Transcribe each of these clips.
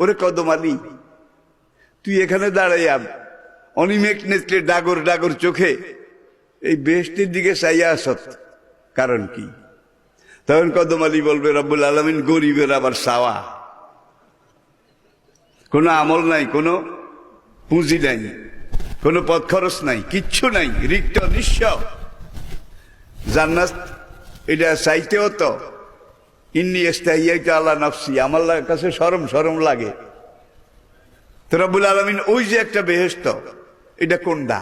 ওরে কদম আলী, তুই এখানে দাঁড়াইয়া অনিমেক নেত্রে ডাগর ডাগর চোখে এই বেহস্তির দিকে চাইয়া আসত। কারণ কি? তখন কদম আলী বলবে, রব্বুল আলমিন গরিবের আবার সাওয়া কোনো আমল নাই, কোনো পুঁজি নাই, কোনো পথ খরচ নাই, কিচ্ছু নাই, রিক্ত নিঃস্ব। জান্নাত এটা চাইতেও তো ইন্নি এস্তাইয়াইতে আল্লাহ নফসি, আমার কাছে সরম সরম লাগে। তো রব্বুল আলমিন ওই যে একটা বেহেস্ত এটা কোনটা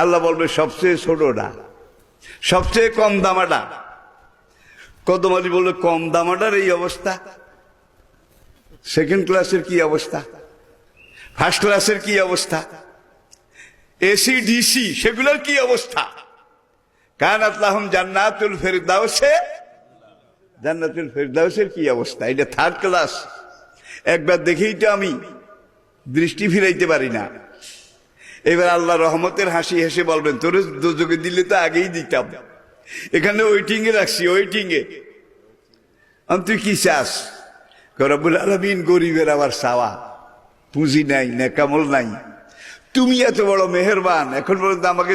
আল্লাহ বলবে, সবচেয়ে ছোটটা সবচেয়ে কম দামাটা কদম আলী বলবে, কম দামাটার এই অবস্থা। সেকেন্ড ক্লাসের কি অবস্থা? ফার্স্ট ক্লাসের কি অবস্থা? এসি ডিসি সেগুলোর কি অবস্থা? কান আতলাহম জান্নাতুল ফেরদাউসে জান্নাতুল ফেরদাউসের কি অবস্থা? এটা থার্ড ক্লাস একবার দেখেই তো আমি দৃষ্টি ফিরাইতে পারি না। এবার আল্লাহ রহমতের হাসি হেসে বলবেন, তোর দুযোগে দিলে তো আগেই দিতাম। এখানে ওয়েটিং এ রাখছি ওয়েটিং এ। তুই কি চাস? রব্বুল আলমিন, গরিবের আবার সাওয়া পুঁজি নাই, নেকামল নাই। তুমি এত বড় মেহেরবান, এখন পর্যন্ত আমাকে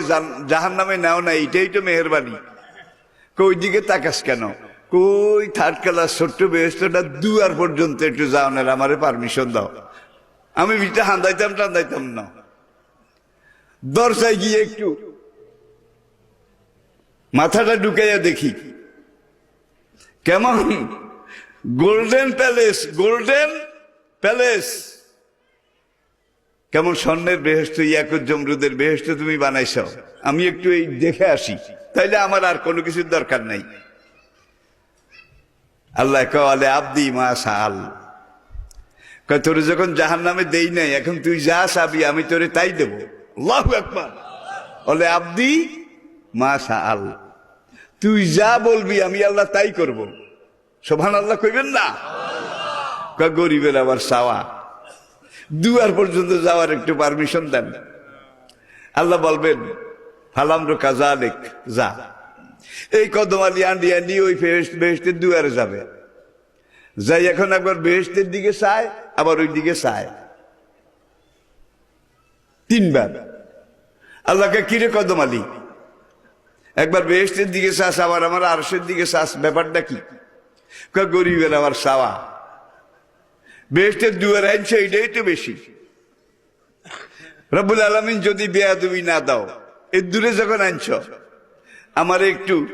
জাহান নামে নেও না এটাই তো মেহরবানি। কই দিকে তাকাস কেন? কই থার্ড ক্লাস ছোট্ট বেহস্তটা দুয়ার পর্যন্ত একটু যাওয়ার আমারে পারমিশন দাও। আমি বিটা হান্দাইতাম টান্দাইতাম না। দরজায় গিয়ে একটু মাথাটা ঢুকাইয়া দেখি। কেমন? Golden palace golden palace. কেমন স্বর্ণের বেহেস্ত ইয়াকুত জমরুদের বেহেস্ত তুমি বানাইছ আমি একটু এই দেখে আসি। তাইলে আমার আর কোনো কিছুর দরকার নাই। আল্লাহ কালে আব্দি মা সাল তোরে যখন জাহান নামে দেই নাই, এখন তুই যা চাবি, আমি তোরে তাই দেব। আল্লাহু আকবার। বলে, আব্দি মা সাল তুই যা বলবি, আমি আল্লাহ তাই করব। সোভান আল্লাহ কইবেন না? গরিবের আবার চাওয়া। দুয়ার পর্যন্ত যাওয়ার একটু পারমিশন দেন। আল্লাহ বলবেন ফালামর কাজা যা। এই কদম আলী আন্ডি আন্ডি ওই বেহেস্ট বেহেস্টের দুয়ারে যাবে। যাই এখন একবার বেহেস্টের দিকে চায়, আবার ওই দিকে চায়। তিনবার। আল্লাহকে কিরে কদম আলী একবার বেহেস্টের দিকে চাস, আবার আমার আরসের দিকে চাস, ব্যাপারটা কি? গরিবের আবার সাওয়া বেহেস্টের দুয়ার আনছে এটাই তো বেশি। রব্বুল আলমিন যদি বেয়াদবি না দাও, এর দূরে যখন আনছ আমার একটু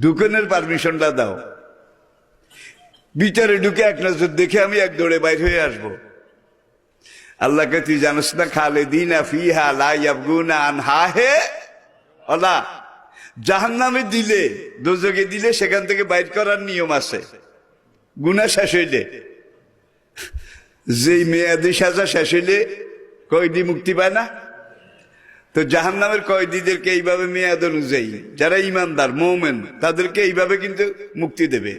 ঢুকানোর পারমিশনটা দাও। বিচারে ঢুকে এক নজর দেখে আমি এক দৌড়ে বাইর হয়ে আসব। আল্লাহকে তুই জানিস না খালে দিন ফিহা হে? জাহান নামে দিলে দোজকে দিলে সেখান থেকে বাইর করার নিয়ম আছে। গুনা শেষ হইলে। যেই মেয়াদি সাজা শেষ হইলে কয়দি মুক্তি পায় না? তো জাহান নামের কয়েদিদেরকে এইভাবে মেয়াদ অনুযায়ী, যারা ইমানদার, মৌমেন, তাদেরকে এইভাবে কিন্তু মুক্তি দেবে।